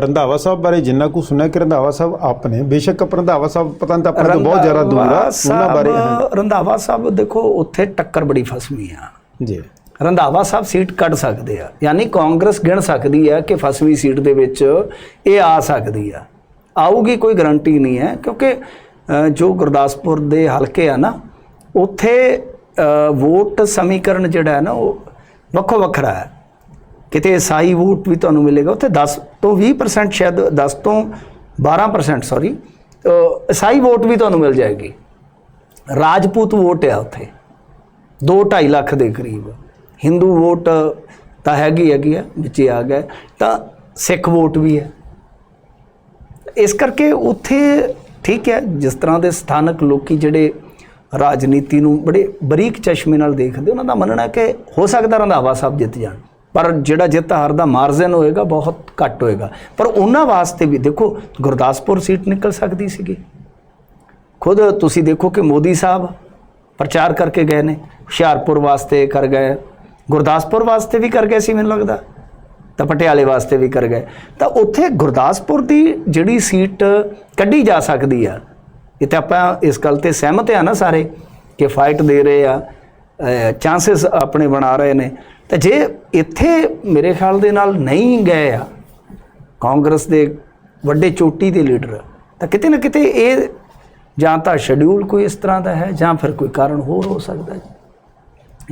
ਰੰਧਾਵਾ ਸਾਹਿਬ ਬਾਰੇ ਜਿੰਨਾ ਕੁ ਸੁਣਿਆ ਕਿ ਰੰਧਾਵਾ ਸਾਹਿਬ ਆਪ ਨੇ ਬੇਸ਼ੱਕ ਰੰਧਾਵਾ ਸਾਹਿਬ ਪਤਾ ਨਹੀਂ ਆਪਣੇ ਤੋਂ ਬਹੁਤ ਜ਼ਿਆਦਾ ਦੂਰ ਆ ਉਹਨਾਂ ਬਾਰੇ ਰੰਧਾਵਾ ਸਾਹਿਬ ਦੇਖੋ ਉੱਥੇ ਟੱਕਰ ਬੜੀ ਫਸਵੀਂ ਆ। ਜੀ। ਰੰਧਾਵਾ ਸਾਹਿਬ ਸੀਟ ਕੱਢ ਸਕਦੇ ਆ ਯਾਨੀ ਕਾਂਗਰਸ ਗਿਣ ਸਕਦੀ ਹੈ ਕਿ ਫਸਵੀਂ ਸੀਟ ਦੇ ਵਿੱਚ ਇਹ ਆ ਸਕਦੀ ਆ। ਆਊਗੀ ਕੋਈ ਗਾਰੰਟੀ ਨਹੀਂ ਹੈ ਕਿਉਂਕਿ ਜੋ ਗੁਰਦਾਸਪੁਰ ਦੇ ਹਲਕੇ ਆ ਨਾ ਉੱਥੇ ਵੋਟ ਸਮੀਕਰਨ ਜਿਹੜਾ ਹੈ ਨਾ ਉਹ ਵੱਖੋ ਵੱਖਰਾ ਹੈ। ਕਿਤੇ ਈਸਾਈ ਵੋਟ ਵੀ ਤੁਹਾਨੂੰ ਮਿਲੇਗਾ, ਉੱਥੇ 10 ਤੋਂ 20% ਸ਼ਾਇਦ 10 ਤੋਂ 12% ਸੌਰੀ ਈਸਾਈ ਵੋਟ ਵੀ ਤੁਹਾਨੂੰ ਮਿਲ ਜਾਏਗੀ। ਰਾਜਪੂਤ ਵੋਟ ਹੈ ਉੱਥੇ 2.5 ਲੱਖ ਦੇ ਕਰੀਬ। ਹਿੰਦੂ ਵੋਟ ਤਾਂ ਹੈਗੀ ਹੈਗੀ ਆ, ਵਿੱਚ ਆ ਗਿਆ, ਤਾਂ ਸਿੱਖ ਵੋਟ ਵੀ ਹੈ ਇਸ ਕਰਕੇ ਉੱਥੇ ਠੀਕ ਹੈ, ਜਿਸ ਤਰ੍ਹਾਂ ਦੇ ਸਥਾਨਕ ਲੋਕੀ ਜਿਹੜੇ ਰਾਜਨੀਤੀ ਨੂੰ ਬੜੇ ਬਰੀਕ ਚਸ਼ਮੇ ਨਾਲ ਦੇਖਦੇ, ਉਹਨਾਂ ਦਾ ਮੰਨਣਾ ਹੈ ਕਿ ਹੋ ਸਕਦਾ ਰੰਧਾਵਾ ਸਾਹਿਬ ਜਿੱਤ ਜਾਣ। ਪਰ ਜਿਹੜਾ ਜਿੱਤ ਹਾਰ ਦਾ ਮਾਰਜਨ ਹੋਏਗਾ, ਬਹੁਤ ਘੱਟ ਹੋਏਗਾ। ਪਰ ਉਹਨਾਂ ਵਾਸਤੇ ਵੀ ਦੇਖੋ, ਗੁਰਦਾਸਪੁਰ ਸੀਟ ਨਿਕਲ ਸਕਦੀ ਸੀਗੀ। ਖੁਦ ਤੁਸੀਂ ਦੇਖੋ ਕਿ ਮੋਦੀ ਸਾਹਿਬ ਪ੍ਰਚਾਰ ਕਰਕੇ ਗਏ ਨੇ। ਹੁਸ਼ਿਆਰਪੁਰ ਵਾਸਤੇ ਕਰ ਗਏ। ਗੁਰਦਾਸਪੁਰ ਵਾਸਤੇ ਵੀ ਕਰ ਗਏ ਸੀ ਮੈਨੂੰ ਲੱਗਦਾ। ਤਾਂ ਪਟਿਆਲੇ ਵਾਸਤੇ ਵੀ ਕਰ ਗਏ। ਤਾਂ ਉੱਥੇ ਗੁਰਦਾਸਪੁਰ ਦੀ ਜਿਹੜੀ ਸੀਟ ਕੱਢੀ ਜਾ ਸਕਦੀ ਆ, ਇਹ ਤਾਂ ਆਪਾਂ ਇਸ ਗੱਲ ਤੇ ਸਹਿਮਤ ਆ ਨਾ ਸਾਰੇ ਕਿ ਫਾਈਟ ਦੇ ਰਹੇ ਆ। ਚਾਂਸਸ ਆਪਣੇ ਬਣਾ ਰਹੇ ਨੇ। ਤਾਂ ਜੇ ਇੱਥੇ ਮੇਰੇ ਖਿਆਲ ਦੇ ਨਾਲ ਨਹੀਂ ਗਏ ਆ ਕਾਂਗਰਸ ਦੇ ਵੱਡੇ ਚੋਟੀ ਦੇ ਲੀਡਰ ਤਾਂ ਕਿਤੇ ਨਾ ਕਿਤੇ ਇਹ ਜਾਂ ਤਾਂ ਸ਼ਡਿਊਲ ਕੋਈ ਇਸ ਤਰ੍ਹਾਂ ਦਾ ਹੈ ਜਾਂ ਫਿਰ ਕੋਈ ਕਾਰਨ ਹੋਰ ਹੋ ਸਕਦਾ ਹੈ।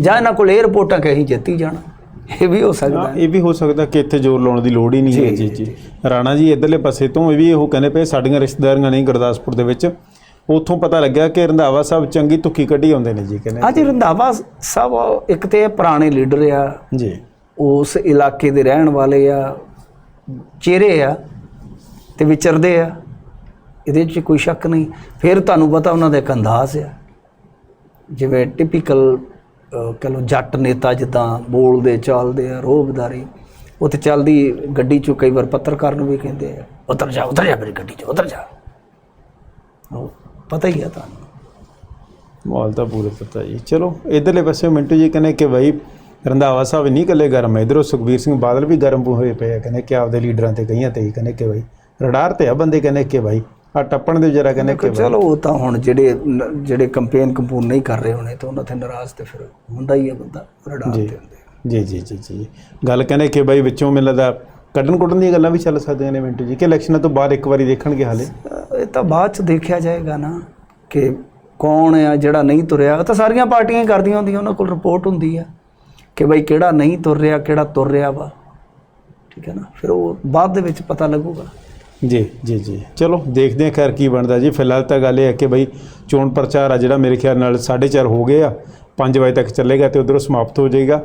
ਜਾਂ ਇਹਨਾਂ ਕੋਲ ਇਹ ਰਿਪੋਰਟਾਂ ਕਹੀ ਜਿੱਤੀ ਜਾਣਾ ਇਹ ਵੀ ਹੋ ਸਕਦਾ ਇਹ ਵੀ ਹੋ ਸਕਦਾ ਕਿ ਇੱਥੇ ਜ਼ੋਰ ਲਾਉਣ ਦੀ ਲੋੜ ਹੀ ਨਹੀਂ ਹੈ ਜੀ ਜੀ ਰਾਣਾ ਜੀ ਇਧਰਲੇ ਪਾਸੇ ਤੋਂ ਇਹ ਵੀ ਉਹ ਕਹਿੰਦੇ ਪਏ ਸਾਡੀਆਂ ਰਿਸ਼ਤੇਦਾਰੀਆਂ ਨਹੀਂ ਗੁਰਦਾਸਪੁਰ ਦੇ ਵਿੱਚ। ਉੱਥੋਂ ਪਤਾ ਲੱਗਿਆ ਕਿ ਰੰਧਾਵਾ ਸਾਹਿਬ ਚੰਗੀ ਤੁੱਕੀ ਕੱਢੀ ਆਉਂਦੇ ਨੇ ਜੀ ਕਹਿੰਦੇ ਅੱਜ ਰੰਧਾਵਾ ਸਾਹਿਬ ਇੱਕ ਤੇ ਪੁਰਾਣੇ ਲੀਡਰ ਆ। ਜੀ। ਉਸ ਇਲਾਕੇ ਦੇ ਰਹਿਣ ਵਾਲੇ ਆ ਚਿਹਰੇ ਆ ਤੇ ਵਿਚਰਦੇ ਆ। ਇਹਦੇ 'ਚ ਕੋਈ ਸ਼ੱਕ ਨਹੀਂ। ਫਿਰ ਤੁਹਾਨੂੰ ਪਤਾ ਉਹਨਾਂ ਦਾ ਇੱਕ ਅੰਦਾਜ਼ ਆ। ਜਿਵੇਂ ਟਿਪੀਕਲ ਕਹ ਲਓ ਜੱਟ ਨੇਤਾ ਜਿੱਦਾਂ ਬੋਲਦੇ ਚੱਲਦੇ ਆ ਰੋਬਦਾਰੀ ਉੱਥੇ ਚੱਲਦੀ ਗੱਡੀ 'ਚੋਂ ਕਈ ਵਾਰ ਪੱਤਰਕਾਰ ਨੂੰ ਵੀ ਕਹਿੰਦੇ ਆ ਉਤਰ ਜਾ ਉਤਰ ਜਾ ਮੇਰੀ ਗੱਡੀ 'ਚ ਉਤਰ ਜਾ। ਉਹ ਪਤਾ ਹੀ ਆ ਤੁਹਾਨੂੰ। ਮਾਲ ਤਾਂ ਪੂਰੇ ਪਤਾ ਜੀ ਚਲੋ ਇਧਰਲੇ ਪਾਸੇ ਮਿੰਟੂ ਜੀ ਕਹਿੰਦੇ ਕਿ ਭਾਈ ਰੰਧਾਵਾ ਸਾਹਿਬ ਨਹੀਂ ਇਕੱਲੇ ਗਰਮ ਹੈ ਇਧਰੋਂ ਸੁਖਬੀਰ ਸਿੰਘ ਬਾਦਲ ਵੀ ਗਰਮ ਹੋਏ ਪਏ ਆ। ਕਹਿੰਦੇ ਕਿ ਆਪਦੇ ਲੀਡਰਾਂ ਤੇ ਕਈਆਂ ਤੇ ਹੀ ਕਹਿੰਦੇ ਕਿ ਭਾਈ ਰਡਾਰ ਤੇ ਆ ਬੰਦੇ ਕਹਿੰਦੇ ਕਿ ਭਾਈ ਆ ਟੱਪਣ ਦੇ ਜਰਾ ਕਹਿੰਦੇ ਕਿ ਚਲੋ ਉਹ ਤਾਂ ਹੁਣ ਜਿਹੜੇ ਜਿਹੜੇ ਕੰਪੇਨ ਕੰਪੂਨ ਨਹੀਂ ਕਰ ਰਹੇ ਹੋਣੇ ਤਾਂ ਉਹਨਾਂ ਤੇ ਨਾਰਾਜ਼ ਤੇ ਫਿਰ ਹੁੰਦਾ ਹੀ ਹੈ ਬੰਦਾ ਰੜਾ ਤੇ ਹੁੰਦੇ ਆ। ਜੀ ਜੀ ਜੀ ਜੀ। ਗੱਲ ਕਹਿੰਦੇ ਕਿ ਭਾਈ ਵਿੱਚੋਂ ਮੈਨੂੰ ਲੱਗਦਾ ਕੱਢਣ ਕੁੱਟਣ ਦੀਆਂ ਗੱਲਾਂ ਵੀ ਚੱਲ ਸਕਦੀਆਂ ਨੇ ਮਿੰਟੂ ਜੀ ਕਿ ਇਲੈਕਸ਼ਨਾਂ ਤੋਂ ਬਾਅਦ ਇੱਕ ਵਾਰੀ ਦੇਖਣਗੇ ਹਾਲੇ। ਇਹ ਤਾਂ ਬਾਅਦ ਚ ਦੇਖਿਆ ਜਾਏਗਾ ਨਾ ਕਿ ਕੌਣ ਆ, ਜਿਹੜਾ ਨਹੀਂ ਤੁਰਿਆ। ਤਾਂ ਸਾਰੀਆਂ ਪਾਰਟੀਆਂ ਹੀ ਕਰਦੀਆਂ ਹੁੰਦੀਆਂ, ਉਹਨਾਂ ਕੋਲ ਰਿਪੋਰਟ ਹੁੰਦੀ ਆ ਕਿ ਬਈ ਕਿਹੜਾ ਨਹੀਂ ਤੁਰ ਰਿਹਾ ਕਿਹੜਾ ਤੁਰ ਰਿਹਾ ਵਾ। ਠੀਕ ਹੈ ਨਾ? ਫਿਰ ਉਹ ਬਾਅਦ ਦੇ ਵਿੱਚ ਪਤਾ ਲੱਗੂਗਾ। ਜੀ ਜੀ ਜੀ। ਚਲੋ, ਦੇਖਦੇ ਹਾਂ ਖੈਰ ਕੀ ਬਣਦਾ ਜੀ। ਫਿਲਹਾਲ ਤਾਂ ਗੱਲ ਇਹ ਹੈ ਕਿ ਬਈ ਚੋਣ ਪ੍ਰਚਾਰ ਆ ਜਿਹੜਾ ਮੇਰੇ ਖਿਆਲ ਨਾਲ 4:30 ਹੋ ਗਏ ਆ 5 ਵਜੇ ਤੱਕ ਚੱਲੇਗਾ ਤੇ ਉਧਰੋਂ ਸਮਾਪਤ ਹੋ ਜਾਏਗਾ।